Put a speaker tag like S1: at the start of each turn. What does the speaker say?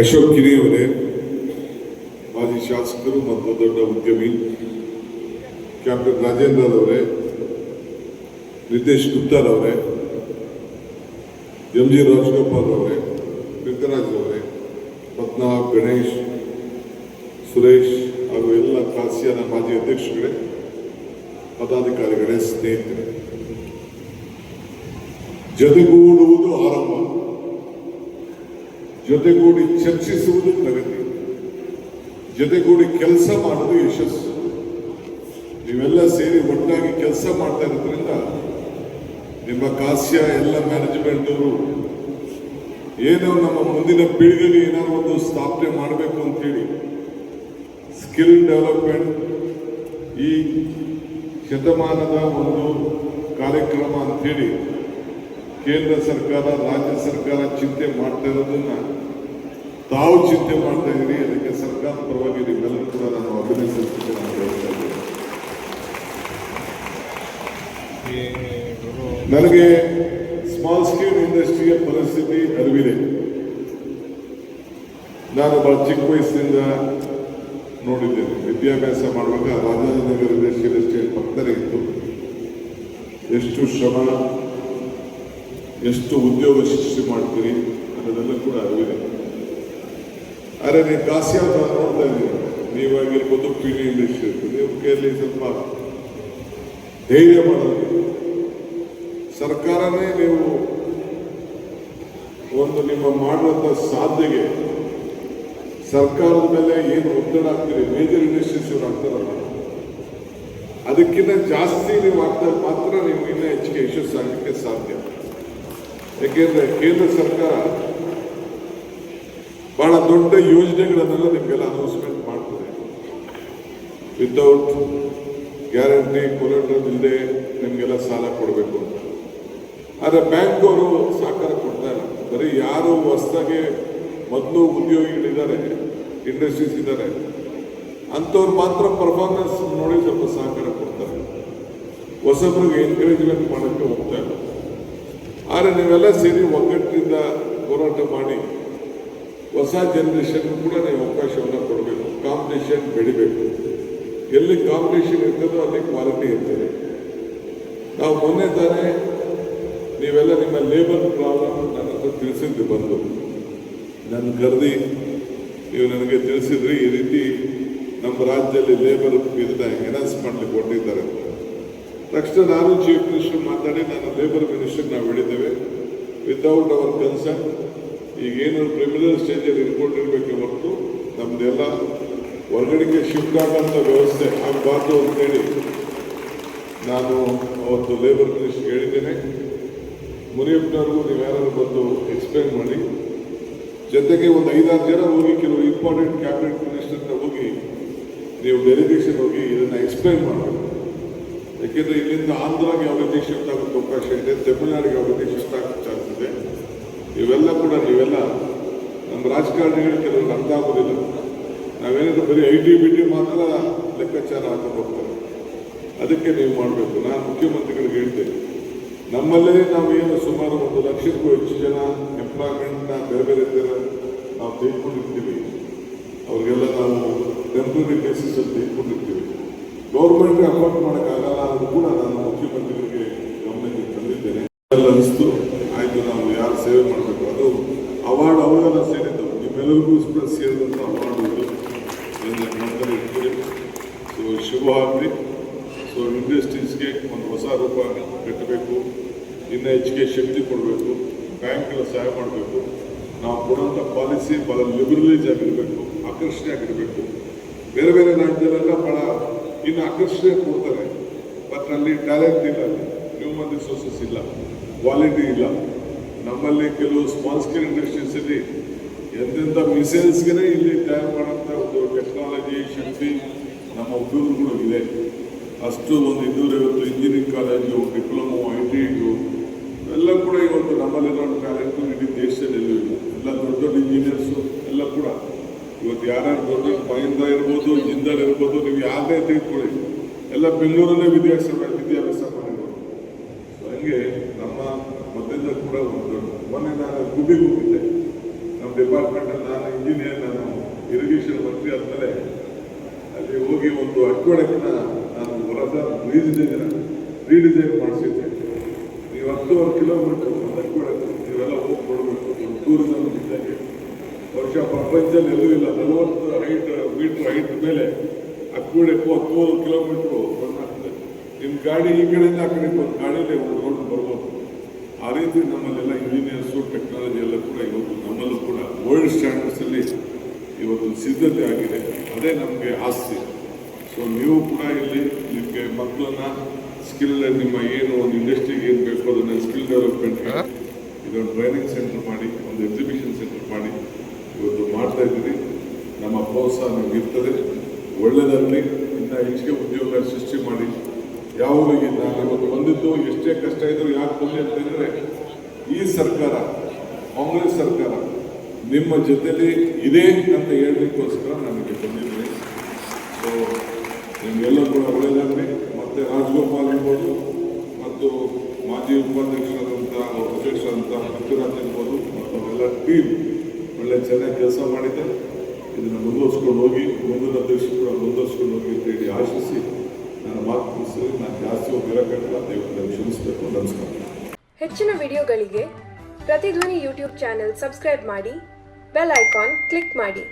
S1: ಅಶೋಕ್ ಕಿರಿಯವರೇ ಮಾಜಿ ಶಾಸಕರು ಮತ್ತು ದೊಡ್ಡ ಉದ್ಯಮಿ ಕ್ಯಾಪ್ಟನ್ ರಾಜೇಂದ್ರ ಅವರೇ ನಿತೇಶ್ ಗುಪ್ತಾರವರೇ ಎಂ ಜಿ ರಾಜಗೋಪಾಲ್ ಅವರೇ ವೆಂಕಟರಾಜ್ ಅವರೇ ಪದ್ಮನಾಭ್ ಗಣೇಶ್ ಸುರೇಶ್ ಹಾಗೂ ಎಲ್ಲ ಕಾಸಿಯಾನ ಮಾಜಿ ಅಧ್ಯಕ್ಷಗಳೇ ಪದಾಧಿಕಾರಿಗಳೇ ಸ್ನೇಹಿತರೆ ಜೊತೆಗೂಡುವುದು ಆರಂಭ ಜೊತೆಗೂಡಿ ಚರ್ಚಿಸುವುದು ಪ್ರಗತಿ. ಜೊತೆಗೂಡಿ ಕೆಲಸ ಮಾಡೋದು ಯಶಸ್ಸು. ನೀವೆಲ್ಲ ಸೇರಿ ಒಟ್ಟಾಗಿ ಕೆಲಸ ಮಾಡ್ತಾ ಇರೋದ್ರಿಂದ ನಿಮ್ಮ ಕಾಸ್ಯ ಎಲ್ಲ ಮ್ಯಾನೇಜ್ಮೆಂಟ್ ಅವರು ಏನೋ ನಮ್ಮ ಮುಂದಿನ ಪೀಳಿಗೆಗೆ ಏನಾದ್ರು ಒಂದು ಸ್ಥಾಪನೆ ಮಾಡಬೇಕು ಅಂತೇಳಿ ಸ್ಕಿಲ್ ಡೆವಲಪ್ಮೆಂಟ್ ಈ ಶತಮಾನದ ಒಂದು ಕಾರ್ಯಕ್ರಮ ಅಂತೇಳಿ ಕೇಂದ್ರ ಸರ್ಕಾರ, ರಾಜ್ಯ ಸರ್ಕಾರ ಚಿಂತೆ ಮಾಡ್ತಾ ಇರೋದನ್ನ ತಾವು ಚಿಂತೆ ಮಾಡ್ತಾ ಇದ್ದೀರಿ ಅದಕ್ಕೆ ಸರ್ಕಾರ ಪರವಾಗಿ ನಿಮ್ಮೆಲ್ಲರೂ ಕೂಡ ನಾನು ಅಭಿನಂದಿಸುತ್ತೇನೆ ನನಗೆ ಸ್ಮಾಲ್ ಸ್ಕೇಲ್ ಇಂಡಸ್ಟ್ರಿಯ ಪರಿಸ್ಥಿತಿ ಅರಿವಿದೆ. ನಾನು ಬಹಳ ಚಿಕ್ಕ ವಯಸ್ಸಿನಿಂದ ನೋಡಿದ್ದೇನೆ. ವಿದ್ಯಾಭ್ಯಾಸ ಮಾಡುವಾಗ ರಾಜಾಜಿನಗರ ಇಂಡಸ್ಟ್ರಿಯಲ್ ಎಸ್ಟೇಟ್ ಪಕ್ಕದಲ್ಲೇ ಇತ್ತು. ಎಷ್ಟು ಶ್ರಮ ಎಷ್ಟು ಉದ್ಯೋಗ ಸೃಷ್ಟಿ ಮಾಡ್ತೀರಿ, ಅನ್ನೋದೆಲ್ಲ ಕೂಡ ಅರಿವಿದೆ. ಆದರೆ ನೀವು ಕಾಸಿಯ ನೋಡ್ತಾ ಇದ್ದೀರಿ. ನೀವಾಗಿರ್ಬೋದು ಪಿ ಡಿ ಇಂಡಸ್ಟ್ರಿ ಇರ್ತದೆ ನೀವು ಕೈಯಲ್ಲಿ ಸ್ವಲ್ಪ ಧೈರ್ಯ ಮಾಡೋದು. ಸರ್ಕಾರನೇ ನೀವು ಒಂದು ನಿಮ್ಮ ಮಾಡುವಂಥ ಸಾಧ್ಯಗೆ ಸರ್ಕಾರದ ಮೇಲೆ ಏನು ಒತ್ತಡ ಆಗ್ತೀರಿ ಮೇಜರ್ ಇಂಡಸ್ಟ್ರೀಸ್ ಇವ್ರು ಆಗ್ತಾರಲ್ಲ ಅದಕ್ಕಿಂತ ಜಾಸ್ತಿ ನೀವು ಆಗ್ತಾ ಮಾತ್ರ ನೀವು ಇನ್ನೂ ಹೆಚ್ಚಿಗೆ ಯಶಸ್ಸಾಗಲಿಕ್ಕೆ ಸಾಧ್ಯ. ಯಾಕೆಂದ್ರೆ ಕೇಂದ್ರ ಸರ್ಕಾರ ಬಹಳ ದೊಡ್ಡ ಯೋಜನೆಗಳನ್ನೆಲ್ಲ ನಿಮಗೆಲ್ಲ ಅನೌನ್ಸ್ಮೆಂಟ್ ಮಾಡ್ತದೆ. ವಿತೌಟ್ ಗ್ಯಾರಂಟಿ ಕೊಲೆಂಡರ್ ಇಲ್ಲದೆ ನಿಮಗೆಲ್ಲ ಸಾಲ ಕೊಡಬೇಕು ಅಂತ. ಆದರೆ ಬ್ಯಾಂಕ್ ಅವರು ಸಹಕಾರ ಕೊಡ್ತಾ ಇಲ್ಲ. ಬರೀ ಯಾರು ಹೊಸದಾಗಿ ಮೊದಲು ಉದ್ಯೋಗಿಗಳಿದ್ದಾರೆ ಇಂಡಸ್ಟ್ರೀಸ್ ಇದ್ದಾರೆ, ಅಂಥವ್ರು ಮಾತ್ರ ಪರ್ಫಾರ್ಮೆನ್ಸ್ ನೋಡಿ ಸ್ವಲ್ಪ ಸಹಕಾರ ಕೊಡ್ತಾರೆ. ಹೊಸಬ್ರಿಗೆ ಎನ್ಕರೇಜ್ಮೆಂಟ್ ಮಾಡೋಕ್ಕೆ ಹೋಗ್ತಾ ಇಲ್ಲ. ಆದರೆ ನೀವೆಲ್ಲ ಸೇರಿ ಒಗ್ಗಟ್ಟಿನಿಂದ ಹೋರಾಟ ಮಾಡಿ ಹೊಸ ಜನರೇಷನ್ ಕೂಡ ನೀವು ಅವಕಾಶವನ್ನು ಕೊಡಬೇಕು. ಕಾಂಪಿಟೇಷನ್ ಬೆಳಿಬೇಕು. ಎಲ್ಲಿ ಕಾಂಪಿಟೇಷನ್ ಇರ್ತದೋ ಅಲ್ಲಿ ಕ್ವಾಲಿಟಿ ಇರ್ತದೆ. ನಾವು ಮೊನ್ನೆ ತಾನೇ ನೀವೆಲ್ಲ ನಿಮ್ಮ ಲೇಬರ್ ಪ್ರಾಬ್ಲಮ್ ನನ್ನ ಹತ್ರ ತಿಳಿಸಿದ್ರಿ ಬಂದು. ನನ್ನ ಕರೆದಿ, ನೀವು ನನಗೆ ತಿಳಿಸಿದ್ರಿ, ಈ ರೀತಿ ನಮ್ಮ ರಾಜ್ಯದಲ್ಲಿ ಲೇಬರ್ ಇದನ್ನ ಎನೌನ್ಸ್ ಮಾಡ್ಲಿಕ್ಕೆ ಕೊಟ್ಟಿದ್ದಾರೆ. ತಕ್ಷಣ ನಾನು ಚೀಫ್ ಮಿನಿಸ್ಟರ್ ಮಾತಾಡಿ ನಾನು ಲೇಬರ್ ಮಿನಿಸ್ಟರ್ ನಾವು ಹೇಳಿದ್ದೇವೆ. ವಿತೌಟ್ ಅವರ್ ಕನ್ಸರ್ನ್ ಈಗ ಏನು ಕ್ರಿಮಿನಲ್ ಸ್ಟೇಜಲ್ಲಿ ರಿಪೋರ್ಟ್ ಇರಬೇಕೆ ಹೊರತು ನಮ್ದೆಲ್ಲ ಹೊರಗಡೆಗೆ ಶಿಫ್ಟ್ ಆಗೋಂಥ ವ್ಯವಸ್ಥೆ ಆಗಬಾರ್ದು ಅಂತೇಳಿ ನಾನು ಅವತ್ತು ಲೇಬರ್ ಮಿನಿಸ್ಟರ್ ಹೇಳಿದ್ದೇನೆ. ಮುನಿಯಪ್ಪನವ್ರಿಗೂ ನೀವು ಯಾರು ಬಂದು ಎಕ್ಸ್ಪ್ಲೈನ್ ಮಾಡಿ. ಜೊತೆಗೆ ಒಂದು ಐದಾರು ಜನ ಹೋಗಿ ಕೆಲವು ಇಂಪಾರ್ಟೆಂಟ್ ಕ್ಯಾಬಿನೆಟ್ ಮಿನಿಸ್ಟರ್ನ ಹೋಗಿ ನೀವು ಡೆಲಿಗೇಷನ್ ಹೋಗಿ ಇದನ್ನು ಎಕ್ಸ್ಪ್ಲೈನ್ ಮಾಡಬೇಕು. ಯಾಕೆಂದ್ರೆ ಇಲ್ಲಿಂದ ಆಂಧ್ರಗೆ ಅವಧಿ ಶಿಫ್ಟ್ ಆಗೋಕ್ಕೆ ಅವಕಾಶ ಇದೆ, ತಮಿಳುನಾಡಿಗೆ ಅವಧಿ ಶಿಫ್ಟ್ ಆಗೋಕ್ಕೆ ಚಾನ್ಸ್ ಇದೆ. ಇವೆಲ್ಲ ಕೂಡ ನೀವೆಲ್ಲ ನಮ್ಮ ರಾಜಕಾರಣಿಗಳು ಕೆಲವರು ಅರ್ಥ ಆಗೋದಿಲ್ಲ. ನಾವೇನಿದ್ರು ಬರೀ ಐ ಟಿ ಬಿ ಟಿ ಮಾತ್ರ ಲೆಕ್ಕಾಚಾರ ಹಾಕೊಂಡು ಅದಕ್ಕೆ ನೀವು ಮಾಡಬೇಕು. ನಾನು ಮುಖ್ಯಮಂತ್ರಿಗಳಿಗೆ ಹೇಳ್ತೇನೆ ನಮ್ಮಲ್ಲೇ ನಾವು ಏನು ಸುಮಾರು ಒಂದು ಲಕ್ಷಕ್ಕೂ ಹೆಚ್ಚು ಜನ ಎಂಪ್ಲಾಯ್ಮೆಂಟ್ನ ಬೇರೆ ಬೇರೆ ಥರ ನಾವು ತೆಗೆದುಕೊಂಡಿರ್ತೀವಿ. ಅವರಿಗೆಲ್ಲ ನಾವು ಟೆಂಪ್ರರಿ ಬೇಸಿಸಲ್ಲಿ ತೆಗೆದುಕೊಂಡಿರ್ತೀವಿ. ಗೌರ್ಮೆಂಟ್ಗೆ ಅಪೋರ್ಟ್ ಮಾಡೋಕ್ಕಾಗಲ್ಲ ಅದನ್ನು ಕೂಡ ನಾನು ಮುಖ್ಯಮಂತ್ರಿಗಳಿಗೆ ಗಮನಕ್ಕೆ ತಂದಿದ್ದೇನೆ. ಅನಿಸ್ತು ಆಯಿತು, ನಾವು ಯಾರು ಸೇವೆ ಮಾಡಬೇಕು? ಅದು ಅವಾರ್ಡ್ ಅವಾಗೆಲ್ಲ ಸೇರಿದ್ದು. ನಿಮ್ಮೆಲ್ಲರಿಗೂ ಕೂಡ ಸೇರಿದಂಥ ಅವಾರ್ಡ್ ಇದು. ನೋಡ್ತಾರೆ ಇರ್ತೀರಿ ಸೊ ಶುಭ ಆಗಲಿ. ಸೊ ಇಂಡಸ್ಟ್ರೀಸ್ಗೆ ಒಂದು ಹೊಸ ರೂಪ ಕಟ್ಟಬೇಕು. ಇನ್ನೂ ಹೆಚ್ಚಿಗೆ ಶಕ್ತಿ ಕೊಡಬೇಕು. ಬ್ಯಾಂಕ್ಗಳ ಸಹಾಯ ಮಾಡಬೇಕು. ನಾವು ಕೊಡೋಂಥ ಪಾಲಿಸಿ ಭಾಳ ಲಿಬರಲೈಸ್ ಆಗಿರಬೇಕು. ಆಕರ್ಷಣೆ ಆಗಿರಬೇಕು. ಬೇರೆ ಬೇರೆ ರಾಜ್ಯದಲ್ಲೆಲ್ಲ ಭಾಳ ಇನ್ನು ಆಕರ್ಷಣೆ ಕೊಡ್ತಾರೆ ಬಟ್ ಅಲ್ಲಿ ಟ್ಯಾಲೆಂಟ್ ಇಲ್ಲ ಅಲ್ಲಿ. ಹ್ಯೂಮನ್ ರಿಸೋರ್ಸಸ್ ಇಲ್ಲ ಕ್ವಾಲಿಟಿ ಇಲ್ಲ. ನಮ್ಮಲ್ಲಿ ಕೆಲವು ಸ್ಮಾಲ್ ಸ್ಕೇಲ್ ಇಂಡಸ್ಟ್ರೀಸಲ್ಲಿ ಎಂತೆಂಥ ಮಿಸೈಲ್ಸ್ಗೆ ಇಲ್ಲಿ ತಯಾರು ಮಾಡೋಂಥ ಒಂದು ಟೆಕ್ನಾಲಜಿ ಶಕ್ತಿ ನಮ್ಮ ಉದ್ಯೋಗಗಳು ಇದೆ. ಅಷ್ಟು ಒಂದು ಇನ್ನೂರೈವತ್ತು engineering college diploma I T ಐಟು ಎಲ್ಲ ಕೂಡ ಇವತ್ತು ನಮ್ಮಲ್ಲಿರೋ ಟ್ಯಾಲೆಂಟು ಇಡೀ ದೇಶದಲ್ಲಿ ಇಲ್ಲ ಎಲ್ಲ ದೊಡ್ಡ ದೊಡ್ಡ ಇಂಜಿನಿಯರ್ಸು ಎಲ್ಲ ಕೂಡ ಯಾರ್ಯಾರು ದೊಡ್ಡ ಮಹಿಂದ್ರ ಇರ್ಬೋದು, ಜಿಂದಲ್ ಇರ್ಬೋದು, ನೀವು ಯಾವುದೇ ತೆಗೆದುಕೊಳ್ಳಿ ಎಲ್ಲ ಬೆಂಗಳೂರಲ್ಲೇ ವಿದ್ಯಾಭ್ಯಾಸ ವಿದ್ಯಾಭ್ಯಾಸ ಮಾಡಿರೋದು ಹಂಗೆ ನಮ್ಮ ಮೊದಲಿಂದ ಕೂಡ ಒಂದು ಮೊನ್ನೆ ನಾನು ಗುಬ್ಬಿಗೆ ಹೋಗಿದ್ದೆ. ನಮ್ಮ ಡಿಪಾರ್ಟ್ಮೆಂಟಲ್ಲಿ ನಾನು ಇಂಜಿನಿಯರ್ ನಾನು ಇರಿಗೇಷನ್ ಮಂತ್ರಿ ಆದಮೇಲೆ ಅಲ್ಲಿ ಹೋಗಿ ಒಂದು ಅಕ್ವಡಕ್ನ ನಾನು ಹೊರಸ ರೀಡಿಸೈನ್ ರೀಡಿಸೈನ್ ಮಾಡಿಸಿದ್ದೆ. ನೀವು ಹತ್ತುವರೆ ಕಿಲೋಮೀಟರ್ ಒಂದು ಅಕ್ವಡಕ್ ನೀವೆಲ್ಲ ಹೋಗಿ ಕೊಡಬೇಕು ಟೂರಿಸಂ ವರ್ಷ ಪ್ರಪಂಚದಲ್ಲಿ ಎಲ್ಲೂ ಇಲ್ಲ. ನಲವತ್ತು ಹೈಟ್ ಮೀಟರ್ ಹೈಟ್ ಮೇಲೆ ಅಕ್ವಡಕ್ಕು ಹತ್ತೂರು ಕಿಲೋಮೀಟ್ರು ಆಗ್ತದೆ. ನಿಮ್ಮ ಗಾಡಿ ಈ ಕಡೆಯಿಂದ ಆ ಕಡೆ ಒಂದು ಗಾಡಿಯಲ್ಲಿ ಓಡ್ಕೊಂಡು ಬರ್ಬೋದು. ಆ ರೀತಿ ನಮ್ಮಲ್ಲೆಲ್ಲ ಇಂಜಿನಿಯರ್ಸು ಟೆಕ್ನಾಲಜಿ ಎಲ್ಲ ಕೂಡ ಇವತ್ತು ನಮ್ಮಲ್ಲೂ ಕೂಡ ವರ್ಲ್ಡ್ ಸ್ಟ್ಯಾಂಡರ್ಡ್ಸಲ್ಲಿ ಇವತ್ತು ಸಿದ್ಧತೆ ಆಗಿದೆ. ಅದೇ ನಮಗೆ ಆಸ್ತಿ. ಸೊ ನೀವು ಕೂಡ ಇಲ್ಲಿ ನಿಮಗೆ ಮಕ್ಕಳನ್ನ ಸ್ಕಿಲ್ ನಿಮ್ಮ ಏನು ಒಂದು ಇಂಡಸ್ಟ್ರಿಗೆ ಏನು ಬೇಕು ಅದನ್ನ ಸ್ಕಿಲ್ ಡೆವಲಪ್ಮೆಂಟ್ ಇದೊಂದು ಟ್ರೈನಿಂಗ್ ಸೆಂಟರ್ ಮಾಡಿ ಒಂದು ಎಕ್ಸಿಬಿಷನ್ ಸೆಂಟರ್ ಮಾಡಿ ಮಾಡ್ತಾ ಇದ್ದೀರಿ ನಮ್ಮ ಪ್ರೋತ್ಸಾಹ ನಿಮ್ಗೆ ಇರ್ತದೆ. ಒಳ್ಳೆಯದಾಗಲಿ ಇನ್ನು ಹೆಚ್ಚಿಗೆ ಉದ್ಯೋಗ ಸೃಷ್ಟಿ ಮಾಡಿ. ಯಾವಾಗ ನಾನು ಇವತ್ತು ಬಂದಿದ್ದು, ಎಷ್ಟೇ ಕಷ್ಟ ಇದ್ರು ಯಾಕೆ ಬಂದೆ ಅಂತಂದ್ರೆ ಈ ಸರ್ಕಾರ, ಕಾಂಗ್ರೆಸ್ ಸರ್ಕಾರ ನಿಮ್ಮ ಜೊತೆಲಿ ಇದೆ ಅಂತ ಹೇಳಲಿಕ್ಕೋಸ್ಕರ ನನಗೆ ಬಂದಿದ್ದೀನಿ. ಸೊ ನಿಮಗೆಲ್ಲ ಕೂಡ ಒಳ್ಳೆಯದಾಗಲಿ. ಮತ್ತೆ ರಾಜಗೋಪಾಲ್ ಇರ್ಬೋದು, ಮತ್ತು ಮಾಜಿ ಉಪಾಧ್ಯಕ್ಷರಾದಂಥ ಅಧ್ಯಕ್ಷರಾದಂಥ ಪೃಥ್ವಿರಾಜ್ ಇರ್ಬೋದು ಮತ್ತು ಅವರೆಲ್ಲ ಟೀಮ್ ಒಳ್ಳೆ ಚೆನ್ನಾಗಿ ಕೆಲಸ ಮಾಡಿದೆ ಇದನ್ನು ಮುಂದುವರ್ಸ್ಕೊಂಡು ಹೋಗಿ, ಮುಂದಿನ ಅಧ್ಯಕ್ಷರು ಕೂಡ ಮುಂದುವರ್ಸ್ಕೊಂಡು ಹೋಗಿ ಅಂತ ಹೇಳಿ ಆಶಿಸಿ ನನ್ನ ಮಾತು ಮುಗಿಸಿ, ನಾನು ಜಾಸ್ತಿ ಹೋಗಿರೋಕ್ಕಾಗಲ್ಲ ದಯವಿಟ್ಟು ಕ್ಷಮಿಸಬೇಕು ನಮಸ್ಕಾರ
S2: ಹೆಚ್ಚಿನ ವಿಡಿಯೋಗಳಿಗೆ ಪ್ರತಿಧ್ವನಿ ಯೂಟ್ಯೂಬ್ ಚಾನೆಲ್ ಸಬ್ಸ್ಕ್ರೈಬ್ ಮಾಡಿ, ಬೆಲ್ ಐಕಾನ್ ಕ್ಲಿಕ್ ಮಾಡಿ.